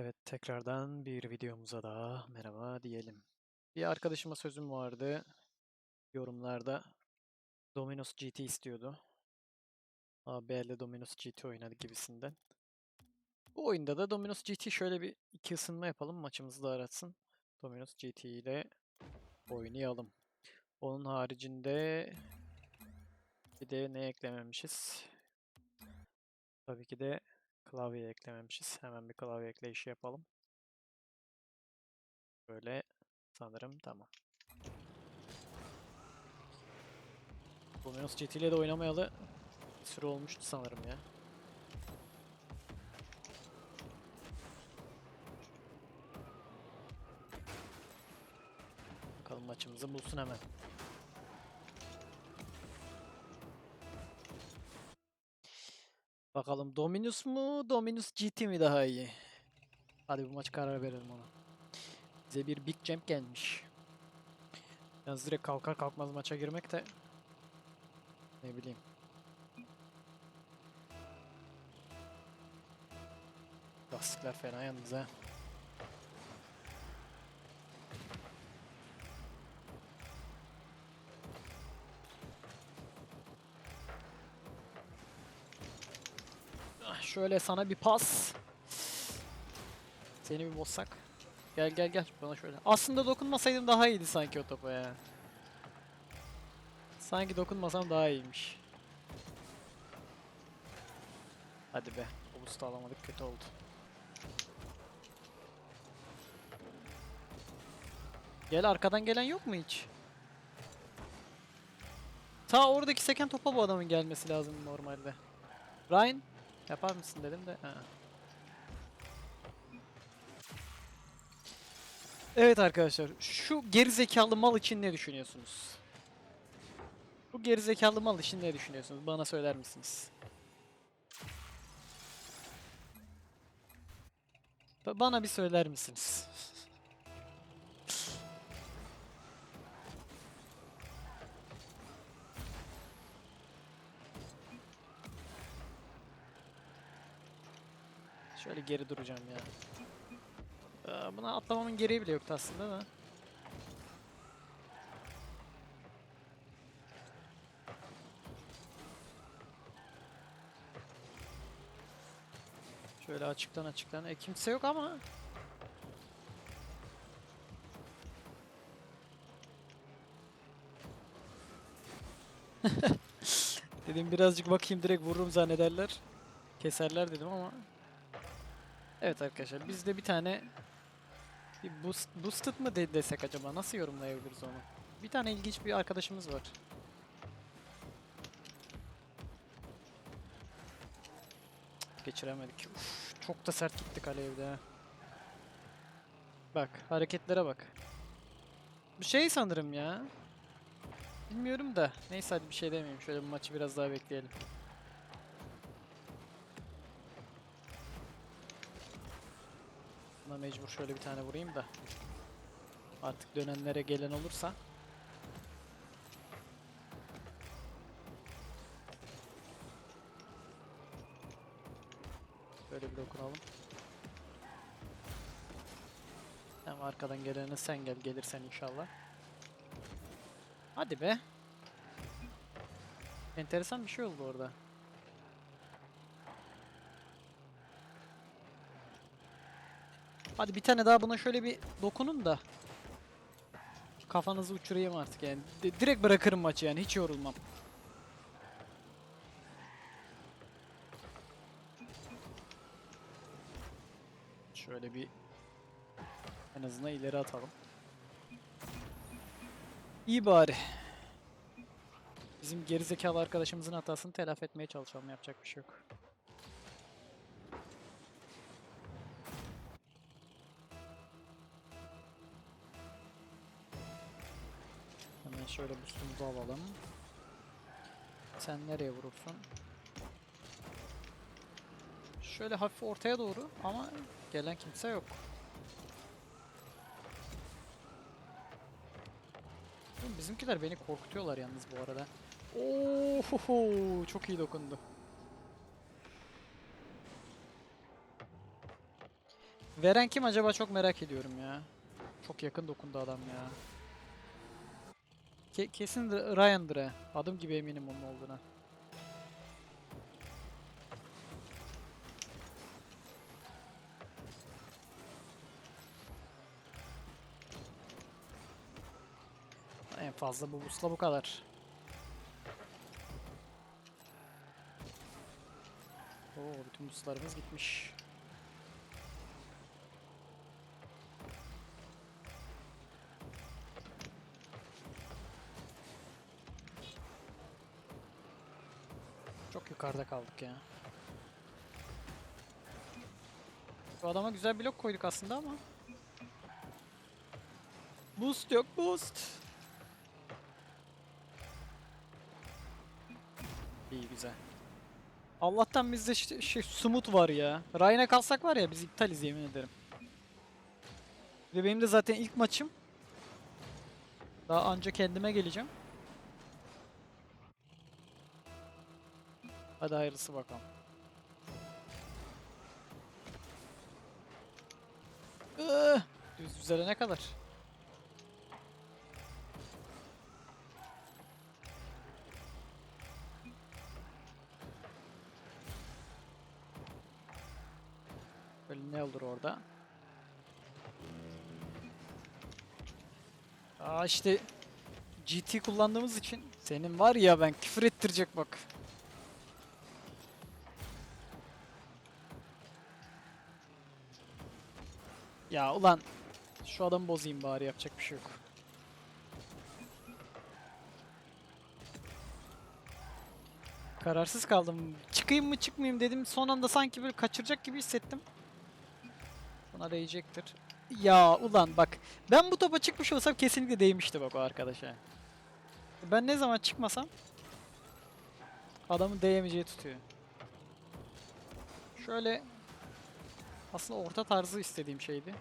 Evet, tekrardan bir videomuza daha merhaba diyelim. Bir arkadaşıma sözüm vardı. Yorumlarda Dominos GT istiyordu. ABL Dominos GT oynadı gibisinden. Bu oyunda da Dominos GT şöyle bir iki ısınma yapalım. Maçımızı da aratsın. Dominos GT ile oynayalım. Onun haricinde bir de ne eklememişiz? Tabii ki de klavye eklememişiz. Hemen bir klavye ekleyişi yapalım. Böyle sanırım tamam. Dominos GT ile de oynamayalı bir süre olmuştu sanırım ya. Bakalım maçımızı bulsun hemen. Bakalım Dominus mu, Dominus GT mi daha iyi? Hadi bu maç karar verelim ona. Bize bir Big Jump gelmiş. Yalnız direkt kalkar kalkmaz maça girmek de ne bileyim. Lastikler fena yalnız ha. Şöyle sana bir pas. Seni bir bozsak. Gel gel gel bana şöyle. Aslında dokunmasaydım daha iyiydi sanki o topa ya. Sanki dokunmasam daha iyiymiş. Hadi be. O boost'u alamadık kötü oldu. Gel arkadan gelen yok mu hiç? Ta oradaki seken topa bu adamın gelmesi lazım normalde. Ryan yapar mısın dedim de. Ha. Evet arkadaşlar, şu gerizekalı mal için ne düşünüyorsunuz? Bu gerizekalı mal için ne düşünüyorsunuz? Bana söyler misiniz? Ba- Bana bir söyler misiniz? Şöyle geri duracağım ya. Aa, Buna atlamamın gereği bile yoktu aslında da. Şöyle açıktan açıktan. E kimse yok ama. dedim birazcık bakayım direkt vururum zannederler. Keserler dedim ama. Evet arkadaşlar bizde bir tane bir boost, boosted mı de desek acaba? Nasıl yorumlayabiliriz onu? Bir tane ilginç bir arkadaşımız var. Geçiremedik. Uf, çok da sert gitti kale evde ha. Bak hareketlere bak. Bir şey sanırım ya. Bilmiyorum da. Neyse hadi bir şey demeyeyim. Şöyle bu maçı biraz daha bekleyelim. Mecbur şöyle bir tane vurayım da. Artık dönenlere gelen olursa. Böyle bir dokunalım. Tamam arkadan gelene sen gel gelirsen inşallah. Hadi be. Enteresan bir şey oldu orada. Hadi bir tane daha buna şöyle bir dokunun da. Kafanızı uçurayım artık yani. Di- direkt bırakırım maçı yani hiç yorulmam. Şöyle bir en azından ileri atalım. İyi bari. Bizim gerizekalı arkadaşımızın hatasını telafi etmeye çalışalım. Yapacak bir şey yok. Şöyle boostumuzu alalım. Sen nereye vurursun? Şöyle hafif ortaya doğru ama gelen kimse yok. Bizimkiler beni korkutuyorlar yalnız bu arada. Oo, çok iyi dokundu. Veren kim acaba çok merak ediyorum ya. Çok yakın dokundu adam ya. Ke- kesin Ryan'dır he. Adım gibi eminim onun olduğuna. En fazla bu busla bu kadar. Oo, bütün buslarımız gitmiş. Yukarıda kaldık ya. Bu adama güzel blok koyduk aslında ama. Boost yok boost. İyi güzel. Allah'tan bizde şey, şey smooth var ya. Ryan'a kalsak var ya biz iptaliz yemin ederim. Ve benim de zaten ilk maçım. Daha anca kendime geleceğim. Hadi hayırlısı bakalım. Iıı, Düz düzelene kadar. Böyle ne olur orada? Aa işte GT kullandığımız için senin var ya ben küfür ettirecek bak. Ya ulan şu adamı bozayım bari yapacak bir şey yok. Kararsız kaldım. Çıkayım mı çıkmayayım dedim. Son anda sanki böyle kaçıracak gibi hissettim. Buna değecektir. Ya ulan bak. Ben bu topa çıkmış olsam kesinlikle değmişti bak o arkadaşa. Ben ne zaman çıkmasam adamın değemeyeceği tutuyor. Şöyle aslında orta tarzı istediğim şeydi.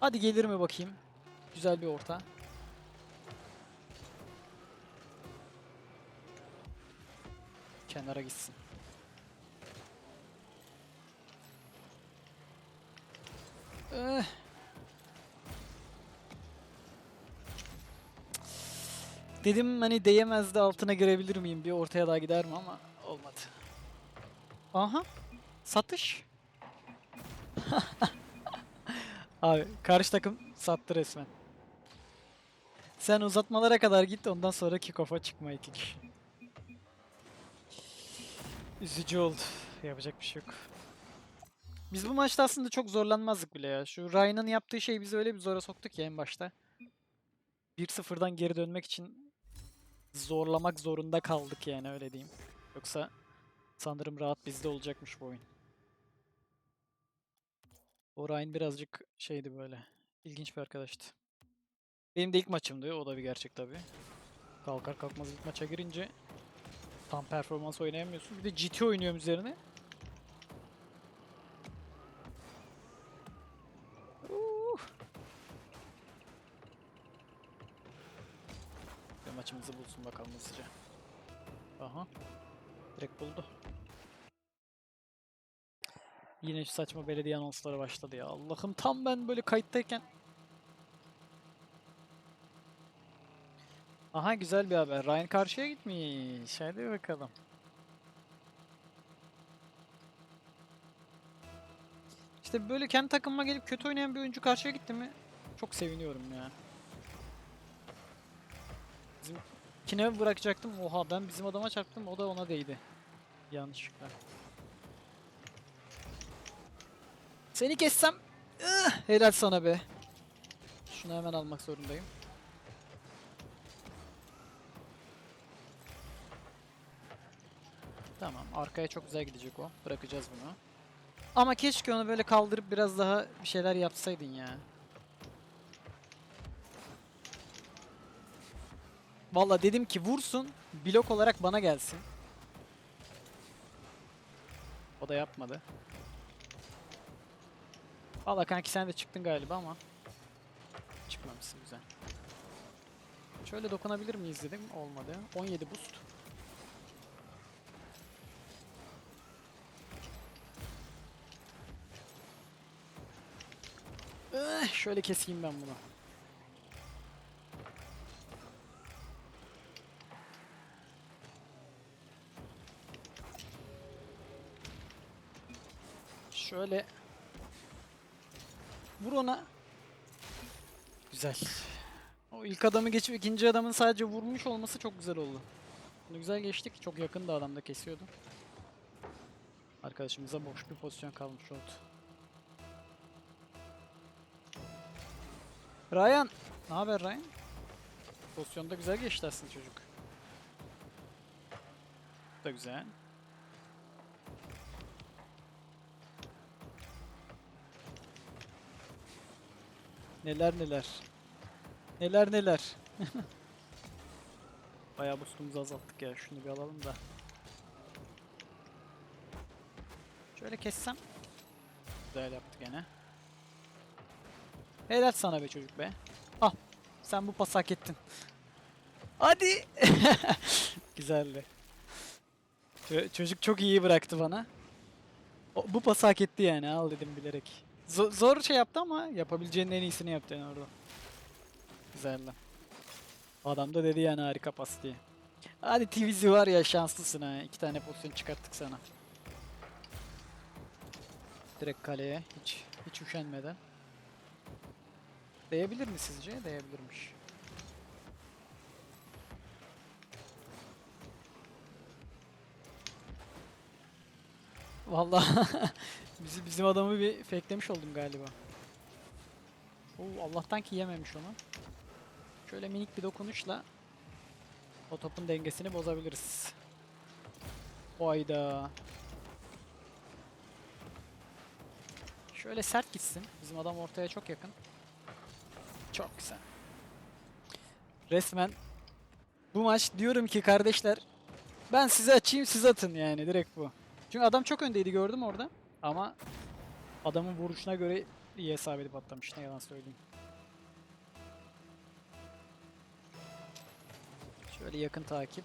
Hadi gelir mi bakayım. Güzel bir orta. Kenara gitsin. Eh. Dedim hani değemez de altına girebilir miyim? Bir ortaya daha gider mi ama olmadı. Aha. Satış. Abi karşı takım sattı resmen. Sen uzatmalara kadar git ondan sonra kickoff'a çıkma iki kişi. Üzücü oldu. Yapacak bir şey yok. Biz bu maçta aslında çok zorlanmazdık bile ya. Şu Ryan'ın yaptığı şey bizi öyle bir zora soktu ki en başta. 1-0'dan geri dönmek için zorlamak zorunda kaldık yani öyle diyeyim. Yoksa sanırım rahat bizde olacakmış bu oyun. O Ryan birazcık şeydi böyle. İlginç bir arkadaştı. Benim de ilk maçımdı. O da bir gerçek tabii. Kalkar kalkmaz ilk maça girince tam performans oynayamıyorsun. Bir de GT oynuyorum üzerine. Maçımızı bulsun bakalım hızlıca. Aha. Direkt buldu. Yine şu saçma belediye anonsları başladı ya. Allah'ım tam ben böyle kayıttayken. Aha güzel bir haber. Ryan karşıya gitmiş. Hadi bakalım. İşte böyle kendi takımıma gelip kötü oynayan bir oyuncu karşıya gitti mi çok seviniyorum ya. Bizim kine bırakacaktım. Oha ben bizim adama çarptım. O da ona değdi. Yanlışlıkla. Seni kessem helal sana be. Şunu hemen almak zorundayım. Tamam arkaya çok güzel gidecek o. Bırakacağız bunu. Ama keşke onu böyle kaldırıp biraz daha bir şeyler yapsaydın ya. Valla dedim ki vursun, blok olarak bana gelsin. O da yapmadı. Valla kanki sen de çıktın galiba ama çıkmamışsın güzel. Şöyle dokunabilir miyiz dedim. Olmadı. 17 boost. Eh, şöyle keseyim ben bunu. Şöyle vur ona. Güzel. O ilk adamı geçip ikinci adamın sadece vurmuş olması çok güzel oldu. Bunu güzel geçtik. Çok yakında adam da kesiyordu. Arkadaşımıza boş bir pozisyon kalmış oldu. Ryan. Ne haber Ryan? Pozisyonda güzel geçti aslında çocuk. Bu Da güzel. Neler neler. Neler neler. Bayağı boostumuzu azalttık ya. Şunu bir alalım da. Şöyle kessem. Güzel yaptı gene. Helal sana be çocuk be. Al. Sen bu pası hak ettin. Hadi. Güzeldi. Çocuk çok iyi bıraktı bana. O, bu pası hak etti yani al dedim bilerek. Zo- zor şey yaptı ama yapabileceğinin en iyisini yaptı yani orada. Güzeldi. Adam da dedi yani harika pas diye. Hadi TVZ var ya şanslısın ha. İki tane pozisyon çıkarttık sana. Direkt kaleye hiç hiç üşenmeden. Değebilir mi sizce? Değebilirmiş. Vallahi bizi bizim adamı bir fakelemiş oldum galiba. Oo, Allah'tan ki yememiş onu. Şöyle minik bir dokunuşla o topun dengesini bozabiliriz. Oyda. Şöyle sert gitsin. Bizim adam ortaya çok yakın. Çok güzel. Resmen bu maç diyorum ki kardeşler ben size açayım siz atın yani direkt bu. Çünkü adam çok öndeydi gördüm orada. Ama adamın vuruşuna göre iyi hesap edip atlamış ne yalan söyleyeyim. Şöyle yakın takip.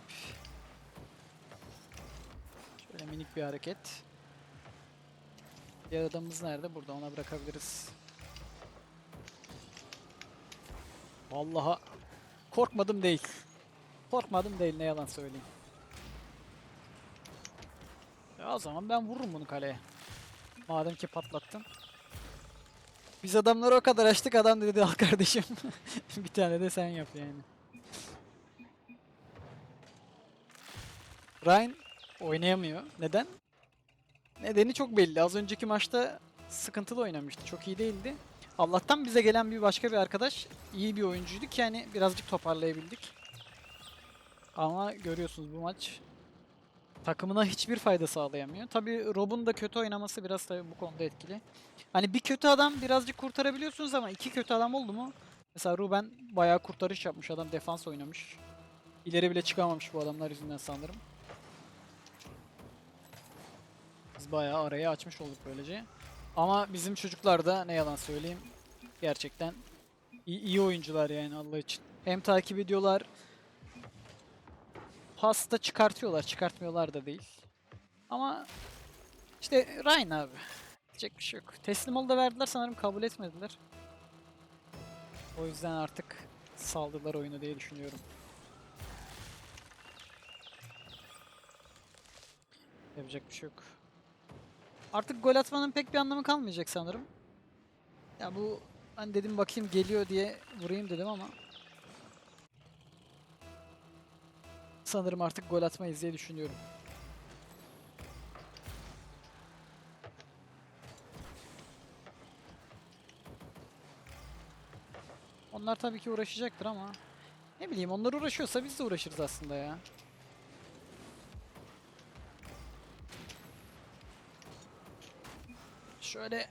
Şöyle minik bir hareket. Diğer adamımız nerede? Burada ona bırakabiliriz. Vallahi korkmadım değil. Korkmadım değil ne yalan söyleyeyim. Ya o zaman ben vururum bunu kaleye. Madem ki patlattın. Biz adamları o kadar açtık adam dedi al kardeşim. bir tane de sen yap yani. Ryan oynayamıyor. Neden? Nedeni çok belli. Az önceki maçta sıkıntılı oynamıştı. Çok iyi değildi. Allah'tan bize gelen bir başka bir arkadaş iyi bir oyuncuydu ki yani birazcık toparlayabildik. Ama görüyorsunuz bu maç takımına hiçbir fayda sağlayamıyor. Tabii Rob'un da kötü oynaması biraz tabii bu konuda etkili. Hani bir kötü adam birazcık kurtarabiliyorsunuz ama iki kötü adam oldu mu? Mesela Ruben bayağı kurtarış yapmış adam defans oynamış. İleri bile çıkamamış bu adamlar yüzünden sanırım. Biz bayağı arayı açmış olduk böylece. Ama bizim çocuklar da ne yalan söyleyeyim gerçekten iyi, iyi oyuncular yani Allah için. Hem takip ediyorlar pasta çıkartıyorlar çıkartmıyorlar da değil. Ama işte Ryan abi. Diyecek bir şey yok. Teslim ol da verdiler sanırım kabul etmediler. O yüzden artık saldılar oyunu diye düşünüyorum. Yapacak bir şey yok. Artık gol atmanın pek bir anlamı kalmayacak sanırım. Ya bu ben dedim bakayım geliyor diye vurayım dedim ama sanırım artık gol atmayız diye düşünüyorum. Onlar tabii ki uğraşacaktır ama ne bileyim onlar uğraşıyorsa biz de uğraşırız aslında ya. Şöyle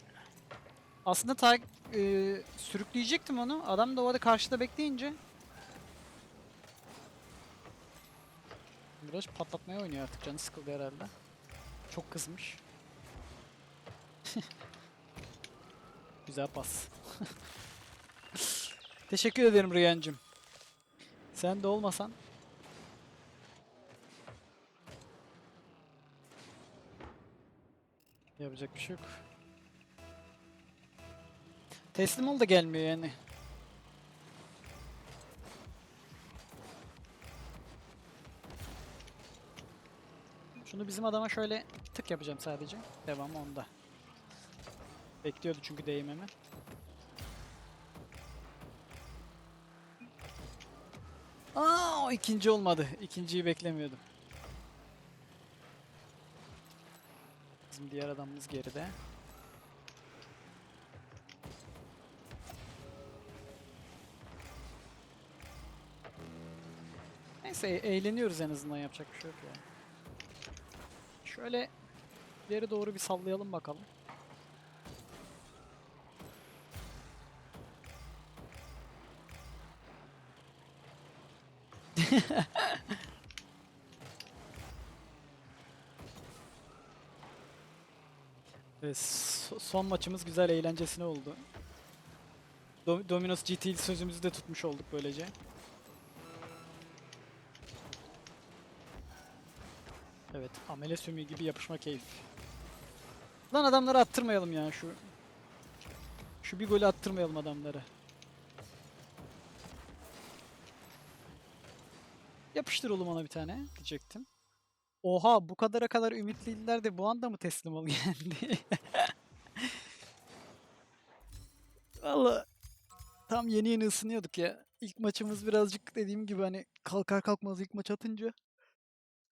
aslında ta e, sürükleyecektim onu. Adam da o arada karşıda bekleyince Biraz patlatmaya oynuyor artık canı sıkıldı herhalde. Çok kızmış. Güzel pas. Teşekkür ederim Rüyancım. Sen de olmasan yapacak bir şey yok. Teslim ol da gelmiyor yani. Şunu bizim adama şöyle tık yapacağım sadece. Devamı onda. Bekliyordu çünkü değmemi. Aa, o ikinci olmadı. İkinciyi beklemiyordum. Bizim diğer adamımız geride. Neyse eğleniyoruz en azından yapacak bir şey yok ya. Şöyle ileri doğru bir sallayalım bakalım. Evet, so- son maçımız güzel eğlencesine oldu. Do- Dominos GT sözümüzü de tutmuş olduk böylece. Evet, amele sümüğü gibi yapışma keyif. Lan adamları attırmayalım ya şu. Şu bir golü attırmayalım adamları. Yapıştır oğlum ona bir tane diyecektim. Oha bu kadara kadar ümitliydiler de bu anda mı teslim ol geldi? Valla tam yeni yeni ısınıyorduk ya. İlk maçımız birazcık dediğim gibi hani kalkar kalkmaz ilk maç atınca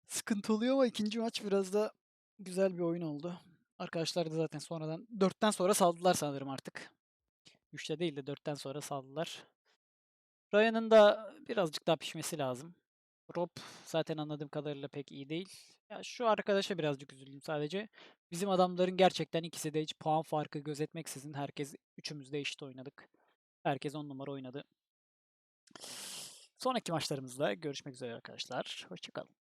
sıkıntı oluyor ama ikinci maç biraz da güzel bir oyun oldu. Arkadaşlar da zaten sonradan 4'ten sonra saldılar sanırım artık. 3'te değil de 4'ten sonra saldılar. Ryan'ın da birazcık daha pişmesi lazım. Rob zaten anladığım kadarıyla pek iyi değil. Ya şu arkadaşa birazcık üzüldüm sadece. Bizim adamların gerçekten ikisi de hiç puan farkı gözetmeksizin herkes üçümüz de eşit oynadık. Herkes on numara oynadı. Sonraki maçlarımızda görüşmek üzere arkadaşlar. Hoşçakalın.